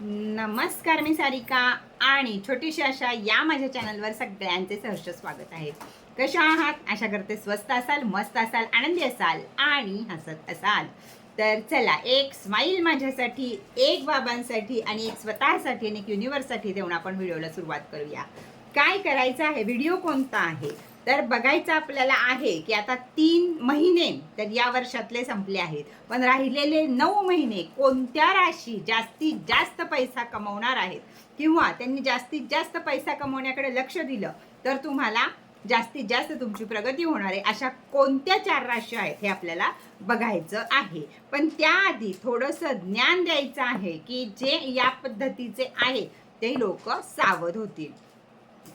नमस्कार मी सारिका आणि छोटीशी अशा या माझ्या चॅनलवर सगळ्यांचे सहर्ष स्वागत आहे. कशा आहात? आशा करते स्वस्त असाल मस्त असाल आनंदी असाल आणि हसत असाल. तर चला एक स्माईल माझ्यासाठी एक बाबांसाठी आणि एक स्वतःसाठी आणि एक युनिव्हर्ससाठी देऊन आपण व्हिडिओला सुरुवात करूया. काय करायचं आहे? व्हिडिओ कोणता आहे? तर बघायचं आपल्याला आहे की आता तीन महिने तर या वर्षातले संपले आहेत. पण राहिलेले नऊ महिने कोणत्या राशी जास्तीत जास्त पैसा कमवणार आहेत? किंवा त्यांनी जास्तीत जास्त पैसा कमवण्याकडे लक्ष दिलं तर तुम्हाला जास्तीत जास्त तुमची प्रगती होणार आहे. अशा कोणत्या चार राशी आहेत हे आपल्याला बघायचं आहे. पण त्याआधी थोडंसं ज्ञान द्यायचं आहे की जे या पद्धतीचे आहे ते लोक सावध होतील.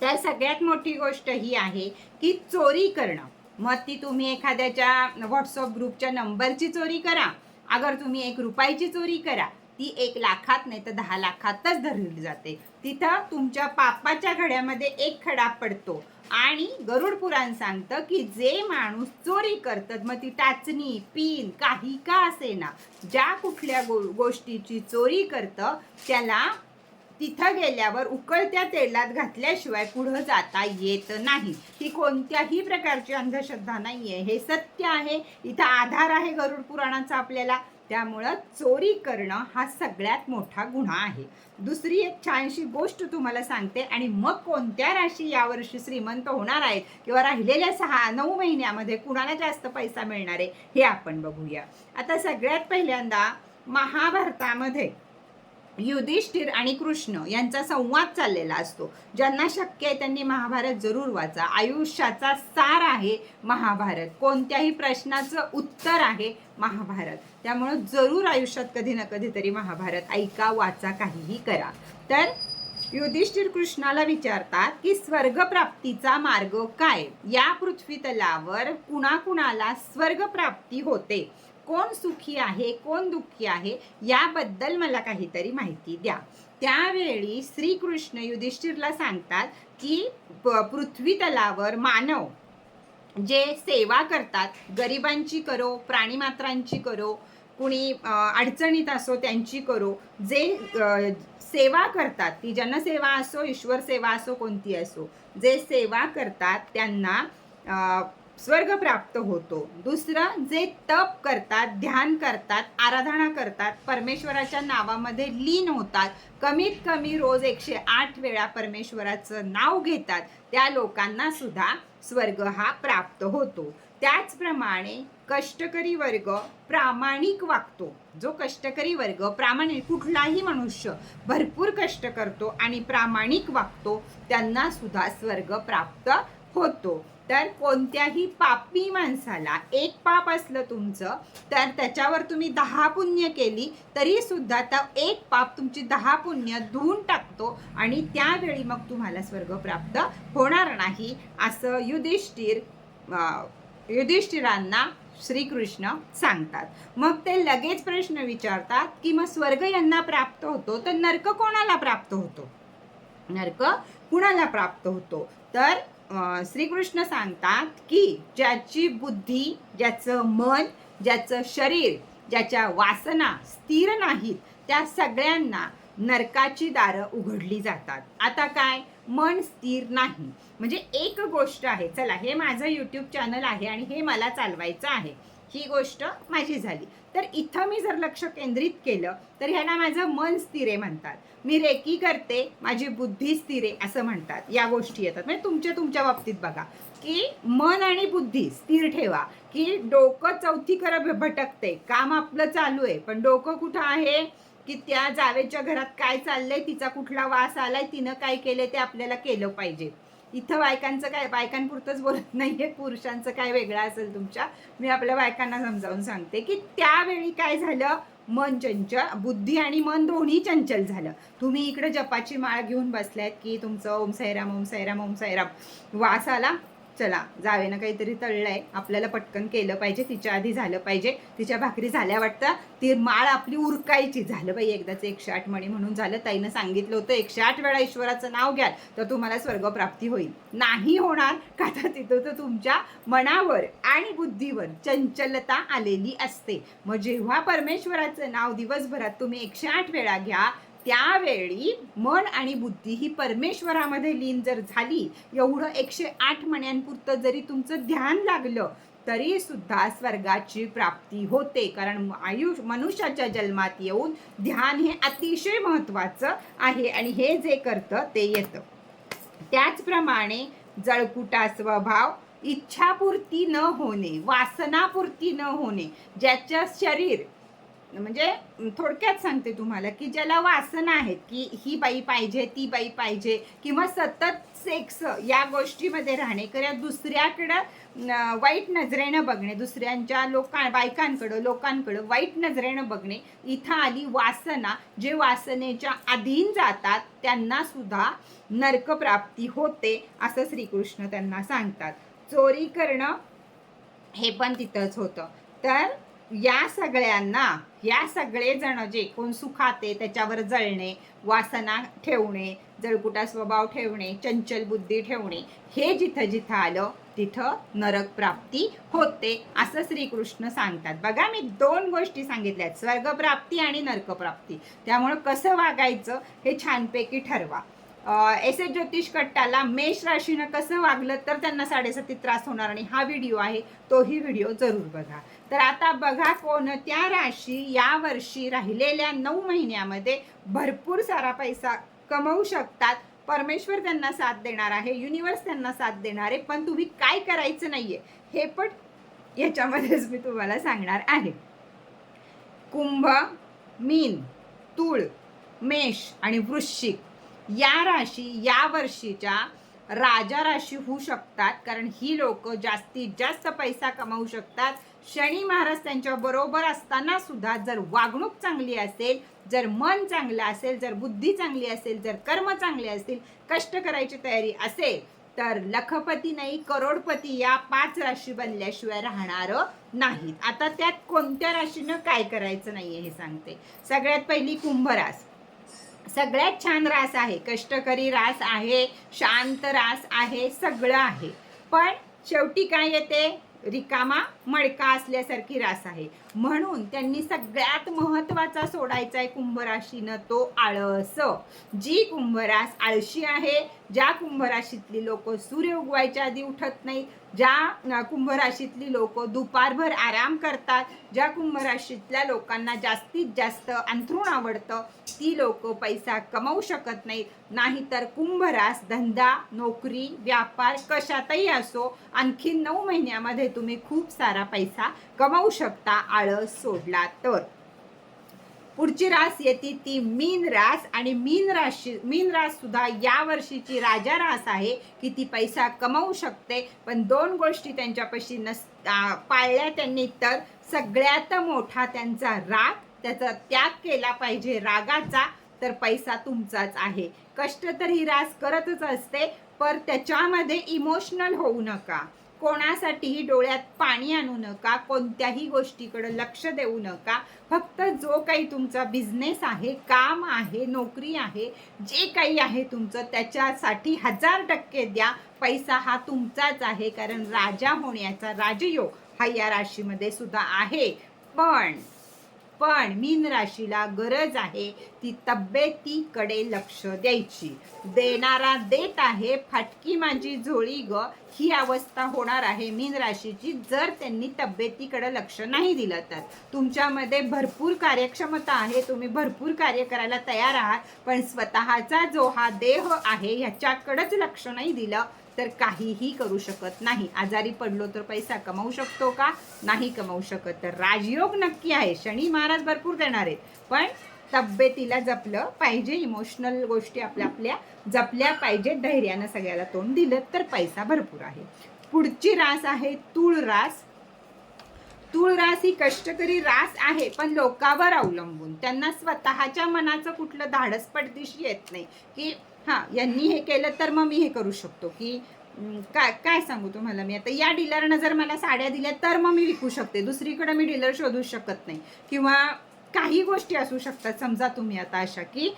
तर सगळ्यात मोठी गोष्ट ही आहे की चोरी करणं. मग ती तुम्ही एखाद्याच्या व्हॉट्सअप ग्रुपच्या नंबरची चोरी करा. अगर तुम्ही एक रुपयाची चोरी करा ती एक लाखात नाही तर दहा लाखातच धरली जाते. तिथं तुमच्या पापाच्या घड्यामध्ये एक खडा पडतो आणि गरुड पुराण सांगतं की जे माणूस चोरी करतात मग ती टाचणी पिन काही का असेना ज्या कुठल्या गो गोष्टीची चोरी करतं त्याला तिथं गेल्यावर उकळत्या तेलात घातल्याशिवाय पुढं जाता येत नाही. ही कोणत्याही प्रकारची अंधश्रद्धा नाही आहे हे सत्य आहे. इथं आधार आहे गरुड पुराणाचा आपल्याला. त्यामुळं चोरी करणं हा सगळ्यात मोठा गुन्हा आहे. दुसरी एक छानशी गोष्ट तुम्हाला सांगते. आणि मग कोणत्या राशी यावर्षी श्रीमंत होणार आहेत किंवा राहिलेल्या सहा नऊ महिन्यामध्ये कुणाला जास्त पैसा मिळणार आहे हे आपण बघूया. आता सगळ्यात पहिल्यांदा महाभारतामध्ये युधिष्ठिर आणि कृष्ण यांचा संवाद चाललेला असतो. ज्यांना शक्य आहे त्यांनी महाभारत जरूर वाचा. आयुष्याचा सार आहे महाभारत. कोणत्याही प्रश्नाचं उत्तर आहे महाभारत. त्यामुळं जरूर आयुष्यात कधी ना कधीतरी महाभारत ऐका वाचा काहीही करा. तर युधिष्ठिर कृष्णाला विचारतात की स्वर्गप्राप्तीचा मार्ग काय? या पृथ्वीतलावर कुणाकुणाला स्वर्गप्राप्ती होते? कोण सुखी आहे कोण दुःखी आहे याबद्दल मला काहीतरी माहिती द्या. त्यावेळी श्रीकृष्ण युधिष्ठिरला सांगतात की प- पृथ्वी तलावर मानव जे सेवा करतात गरिबांची करो प्राणीमात्रांची करो कुणी अडचणीत असो त्यांची करो जे सेवा करतात ती जनसेवा असो ईश्वर सेवा असो कोणती असो जे सेवा करतात त्यांना स्वर्ग प्राप्त होतो. दुसरं जे तप करतात ध्यान करतात आराधना करतात परमेश्वराच्या नावामध्ये लीन होतात कमीत कमी रोज एकशे आठ वेळा परमेश्वराचं नाव घेतात त्या लोकांना सुद्धा स्वर्ग हा प्राप्त होतो. त्याचप्रमाणे कष्टकरी वर्ग प्रामाणिक वागतो. जो कष्टकरी वर्ग प्रामाणिक कुठलाही मनुष्य भरपूर कष्ट करतो आणि प्रामाणिक वागतो त्यांना सुद्धा स्वर्ग प्राप्त होतो. तर कोणत्याही पापी माणसाला एक पाप असलं तुमचं तर त्याच्यावर तुम्ही दहा पुण्य केली तरी सुद्धा त्या एक पाप तुमची दहा पुण्य धुवून टाकतो आणि त्यावेळी मग तुम्हाला स्वर्ग प्राप्त होणार नाही. असं युधिष्ठिर युधिष्ठिरांना श्रीकृष्ण सांगतात. मग ते लगेच प्रश्न विचारतात की मग स्वर्ग यांना प्राप्त होतो तर नरक कोणाला प्राप्त होतो? नरक कुणाला प्राप्त होतो? तर श्रीकृष्ण सांगतात की ज्याची बुद्धी ज्याचं मन ज्याचं शरीर ज्याच्या वासना स्थिर नाहीत त्या सगळ्यांना नरकाची दारं उघडली जातात. आता काय? मन स्थिर नाही. म्हणजे एक गोष्ट आहे चला हे माझं यूट्यूब चॅनल आहे आणि हे मला चालवायचं आहे. ही गोष्ट माझी झाली. तर इथं मी जर लक्ष केंद्रित केलं तर ह्याला माझं मन स्थिर आहे म्हणतात. मी रेकी करते माझी बुद्धी स्थिर आहे असं म्हणतात. या गोष्टी येतात. म्हणजे तुमच्या तुमच्या बाबतीत बघा की मन आणि बुद्धी स्थिर ठेवा की डोकं चौथी खरं भटकते. काम आपलं चालू आहे पण डोकं कुठं आहे? की त्या जावेच्या घरात काय चाललंय? तिचा कुठला वास आलाय? तिनं काय केलंय? ते आपल्याला केलं पाहिजे. इथं बायकांचं काय बायकांपुरतंच बोलत नाहीये पुरुषांचं काय वेगळं असेल तुमच्या? मी आपल्या बायकांना समजावून सांगते की त्यावेळी काय झालं? मन चंचल बुद्धी आणि मन दोन्ही चंचल झालं. तुम्ही इकडं जपाची माळ घेऊन बसल्यात की तुमचं ओम साईराम ओम साईराम ओम साईराम. वास आला. चला जावेनं काहीतरी तळलंय. आपल्याला पटकन केलं पाहिजे तिच्या आधी झालं पाहिजे. तिच्या भाकरी झाल्या वाटतं. ती माळ आपली उरकायची. झालं बाई एकदाच एकशे आठ मणी म्हणून झालं. ताईनं सांगितलं होतं एकशे आठ वेळा ईश्वराचं नाव घ्याल तर तुम्हाला स्वर्गप्राप्ती होईल. नाही होणार. का तर तिथं तर तुमच्या मनावर आणि बुद्धीवर चंचलता आलेली असते. मग जेव्हा परमेश्वराचं नाव दिवसभरात तुम्ही एकशे आठ वेळा घ्या त्यावेळी मन आणि बुद्धी ही परमेश्वरामध्ये लीन जर झाली एवढं एकशे आठ मण्यांपुरतं जरी तुमचं ध्यान लागलं तरी सुद्धा स्वर्गाची प्राप्ती होते. कारण आयुष मनुष्याच्या जन्मात येऊन ध्यान हे अतिशय महत्त्वाचं आहे आणि हे जे करतं ते येतं. त्याचप्रमाणे जळकुटा स्वभाव इच्छापूर्ती न होणे वासनापूर्ती न होणे ज्याच्या शरीर म्हणजे थोडक्यात सांगते तुम्हाला की ज्याला वासना आहेत की ही बाई पाहिजे ती बाई पाहिजे किंवा सतत सेक्स या गोष्टीमध्ये राहणे किंवा दुसऱ्याकडं वाईट नजरेनं बघणे दुसऱ्यांच्या लोकां बायकांकडं लोकांकडं वाईट नजरेनं बघणे इथं आली वासना जे वासनेच्या अधीन जातात त्यांना सुद्धा नर्कप्राप्ती होते असं श्रीकृष्ण त्यांना सांगतात. चोरी करणं हे पण तिथंच होतं. तर या सगळ्यांना या सगळे जण जे कोण सुखाते त्याच्यावर जळणे वासना ठेवणे जळकुटा स्वभाव ठेवणे चंचल बुद्धी ठेवणे हे जिथं जिथं आलं तिथं नरक प्राप्ती होते असं श्रीकृष्ण सांगतात. बघा मी दोन गोष्टी सांगितल्यात स्वर्गप्राप्ती आणि नरकप्राप्ती त्यामुळं कसं वागायचं हे छानपैकी ठरवा. एस एस ज्योतिष कट्टाला मेष राशीनं कसं वागलं तर त्यांना साडेसाती त्रास होणार आणि हा व्हिडिओ आहे तोही व्हिडिओ जरूर बघा. तर आता बघा कोणत्या राशी या वर्षी राहिलेल्या नऊ महिन्यामध्ये भरपूर सारा पैसा कमवू शकतात. परमेश्वर त्यांना साथ देणार आहे युनिवर्स त्यांना साथ देणार आहे पण तुम्ही काय करायचं नाहीये हे पण याच्यामध्येच मी तुम्हाला सांगणार आहे. कुंभ मीन तूळ मेष आणि वृश्चिक या राशी या वर्षीच्या राजा राशी होऊ शकतात कारण ही लोक जास्तीत जास्त पैसा कमावू शकतात. शनी महाराज त्यांच्या बरोबर असताना सुद्धा जर वागणूक चांगली असेल जर मन चांगलं असेल जर बुद्धी चांगली असेल जर कर्म चांगले असतील कष्ट करायची तयारी असेल तर लखपती नाही करोडपती या पाच राशी बनल्याशिवाय राहणार नाहीत. आता त्यात कोणत्या राशीनं काय करायचं नाहीये हे सांगते. सगळ्यात पहिली कुंभ रास. सगळ्यात छान रास आहे. कष्टकरी रास आहे शांत रास आहे सगळं आहे. पण शेवटी काय येते? रिकामा मडका असल्यासारखी रास आहे. म्हणून त्यांनी सगळ्यात महत्त्वाचा सोडायचा आहे कुंभराशीनं तो आळस. जी कुंभरास आळशी आहे ज्या कुंभराशीतली लोक सूर्य उगवायच्या आधी उठत नाही ज्या कुंभराशीतली लोक दुपारभर आराम करतात ज्या कुंभराशीतल्या लोकांना जास्तीत जास्त अंथरूण आवडतं ती लोक पैसा कमवू शकत नाहीत. नाहीतर कुंभरास धंदा नोकरी व्यापार कशातही असो आणखी नऊ महिन्यामध्ये तुम्ही खूप सारा पैसा कमवू शकता आळस सोडला तर. पुढची रास येते ती मीन रास. आणि मीन राशी मीन रास सुद्धा या वर्षीची राजा रास आहे की ती पैसा कमवू शकते. पण दोन गोष्टी त्यांच्यापाशी नस पाळल्या त्यांनी तर सगळ्यात मोठा त्यांचा राग त्याचा त्याग केला पाहिजे रागाचा तर पैसा तुमचाच आहे. कष्ट तर ही रास करतच असते पर त्याच्यामध्ये इमोशनल होऊ नका. कोणासाठीही डोळ्यात पाणी आणू नका कोणत्याही गोष्टीकडे लक्ष देऊ नका. फक्त जो काही तुमचा बिझनेस आहे काम आहे नोकरी आहे जे काही आहे तुमचं त्याच्यासाठी हजार टक्के द्या. पैसा हा तुमचाच आहे कारण राजा होण्याचा राजयोग हा या राशीमध्ये सुद्धा आहे. पण पण मीन राशीला गरज आहे ती तब्येतीकडे लक्ष द्यायची. देणारा देत आहे फाटकी माझी झोळी ग ही अवस्था होणार आहे. मीन राशीची जर त्यांनी तब्येतीकडे लक्ष नाही दिलं तर. तुमच्यामध्ये भरपूर कार्यक्षमता आहे तुम्ही भरपूर कार्य करायला तयार आहात पण स्वतःचा जो हा देह आहे ह्याच्याकडेच लक्ष नाही दिलं तर काहीही करू शकत नाही. आजारी पडलो तर पैसा कमवू शकतो का? नाही कमवू शकत. तर राजयोग नक्की आहे. शनी महाराज भरपूर देणार आहेत. पण तब्येतीला जपलं पाहिजे. इमोशनल गोष्टी आपल्या आपल्या जपल्या पाहिजेत धैर्यानं सगळ्याला तोंड दिलं तर पैसा भरपूर आहे. पुढची रास आहे तूळ रास. तूळ रास ही कष्टकरी रास आहे पण लोकावर अवलंबून. त्यांना स्वतःच्या मनाचं कुठलं धाडस पडदिशी येत नाही. की हां यांनी हे केलं तर मग मी हे करू शकतो की काय काय सांगू तुम्हाला मी? आता या डीलरनं जर मला साड्या दिल्या तर मग मी विकू शकते. दुसरीकडे मी डीलर शोधू शकत नाही. किंवा काही गोष्टी असू शकतात समजा तुम्ही आता अशा की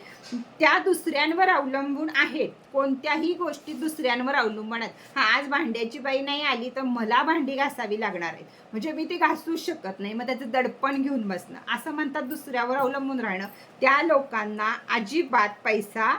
त्या दुसऱ्यांवर अवलंबून आहेत. कोणत्याही गोष्टी दुसऱ्यांवर अवलंबून आहेत. हा आज भांड्याची बाई नाही आली तर मला भांडी घासावी लागणार आहे म्हणजे मी ती घासूच शकत नाही. मग त्याचं दडपण घेऊन बसणं. असं म्हणतात दुसऱ्यावर अवलंबून राहणं. त्या लोकांना अजिबात पैसा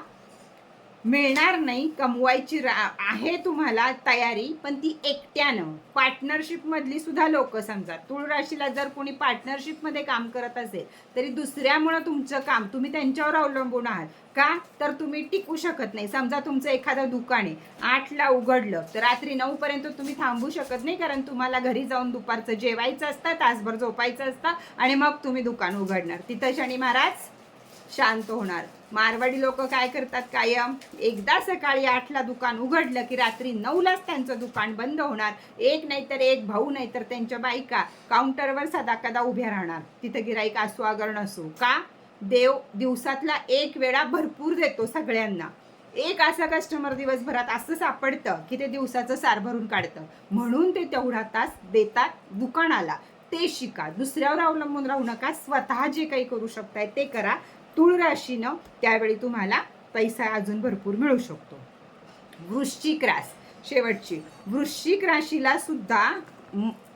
मिळणार नाही कमवायची रा आहे तुम्हाला तयारी पण ती एकट्यानं. पार्टनरशिपमधली सुद्धा लोक समजा तुळ राशीला जर कोणी पार्टनरशिपमध्ये काम करत असेल तरी दुसऱ्यामुळं तुमचं काम तुम्ही त्यांच्यावर अवलंबून आहात. का? तर तुम्ही टिकू शकत नाही. समजा तुमचं एखादं दुकान आहे आठला उघडलं तर रात्री नऊपर्यंत तुम्ही थांबू शकत नाही कारण तुम्हाला घरी जाऊन दुपारचं जेवायचं असतं तासभर झोपायचं असतं आणि मग तुम्ही दुकान उघडणार. तिथं शनी महाराज शांत होणार. मारवाडी लोक काय करतात कायम? एकदा सकाळी आठला दुकान उघडलं की रात्री नऊलाच त्यांचं दुकान बंद होणार. एक नाहीतर एक भाऊ नाहीतर त्यांच्या बायका. काउंटरवर सदा कदा उभ्या राहणार. तिथं गिराईक असो अगर नसो. का? देव दिवसातला एक वेळा भरपूर देतो सगळ्यांना. एक असा कस्टमर दिवसभरात असं सापडतं की ते दिवसाचं सार भरून काढतं. म्हणून ते तेवढा तास देतात दुकानाला. ते शिका. दुसऱ्यावर अवलंबून राहू नका. स्वतः जे काही करू शकताय ते करा. तुळ राशीनं त्यावेळी तुम्हाला पैसा अजून भरपूर मिळू शकतो. वृश्चिक रास. शेवटची. वृश्चिक राशीला सुद्धा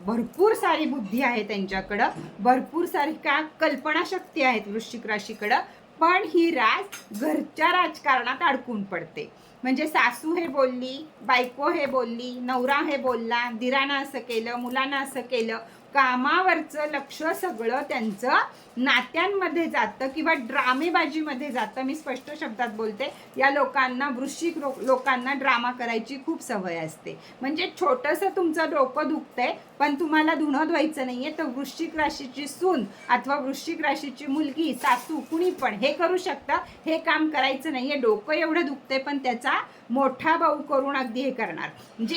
भरपूर सारी बुद्धी आहे त्यांच्याकडं. भरपूर सारी का कल्पनाशक्ती आहेत वृश्चिक राशीकडं. पण ही रास घरच्या राजकारणात अडकून पडते. म्हणजे सासू हे बोलली बायको हे बोलली नवरा हे बोलला दिरानं असं केलं मुलानं असं केलं कामावरचं लक्ष सगळं त्यांचं नात्यांमध्ये जातं किंवा ड्रामेबाजीमध्ये जातं. मी स्पष्ट शब्दात बोलते या लोकांना वृश्चिक लो- लोकांना ड्रामा करायची खूप सवय असते. म्हणजे छोटंसं तुमचं डोकं दुखतंय पण तुम्हाला धुणं धुवायचं नाहीये तर वृश्चिक राशीची सून अथवा वृश्चिक राशीची मुलगी सासू कुणी पण हे करू शकतं. हे काम करायचं नाहीये. डोकं एवढं दुखतंय पण त्याचा मोठा भाऊ करून अगदी हे करणार. म्हणजे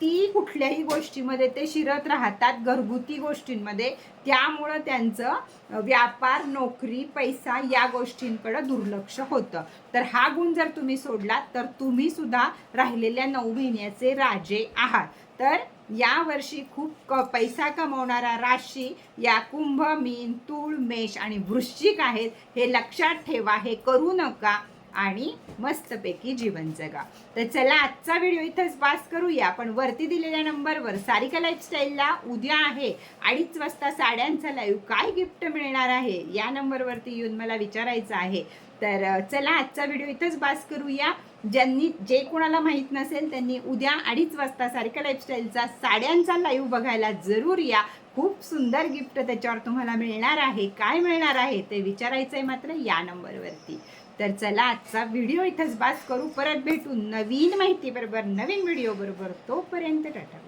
ती कुठल्याही गोष्टीमध्ये ते शिरत राहतात घरगुती गोष्टींमध्ये. त्यामुळं त्यांचं व्यापार नोकरी पैसा या गोष्टींकडे दुर्लक्ष होतं. तर हा गुण जर तुम्ही सोडलात तर तुम्ही सुद्धा राहिलेल्या नऊ महिन्याचे राजे आहात. तर या वर्षी खूप क पैसा कमवणारा राशी या कुंभ मीन तूळ मेष आणि वृश्चिक आहेत हे लक्षात ठेवा हे करू नका. आणि मस्तपैकी जीवन जगा. तर चला आजचा व्हिडिओ इथंच पास करूया. पण वरती दिलेल्या नंबरवर सारिका लाईफस्टाईलला उद्या आहे. अडीच वाजता साड्यांचा लाईव्ह काय गिफ्ट मिळणार आहे? या नंबरवरती येऊन मला विचारायचं आहे. तर चला आजचा व्हिडिओ इथंच पास करूया. ज्यांनी जे कोणाला माहीत नसेल त्यांनी उद्या अडीच वाजता सारिका लाईफस्टाईलचा साड्यांचा लाईव्ह बघायला जरूर या. खूप सुंदर गिफ्ट त्याच्यावर तुम्हाला मिळणार आहे. काय मिळणार आहे ते विचारायचं आहे मात्र या नंबरवरती तर चला आजचा व्हिडिओ इथंच बास करू. परत भेटू नवीन माहिती बरोबर नवीन व्हिडिओ बरोबर. तोपर्यंत टाटा.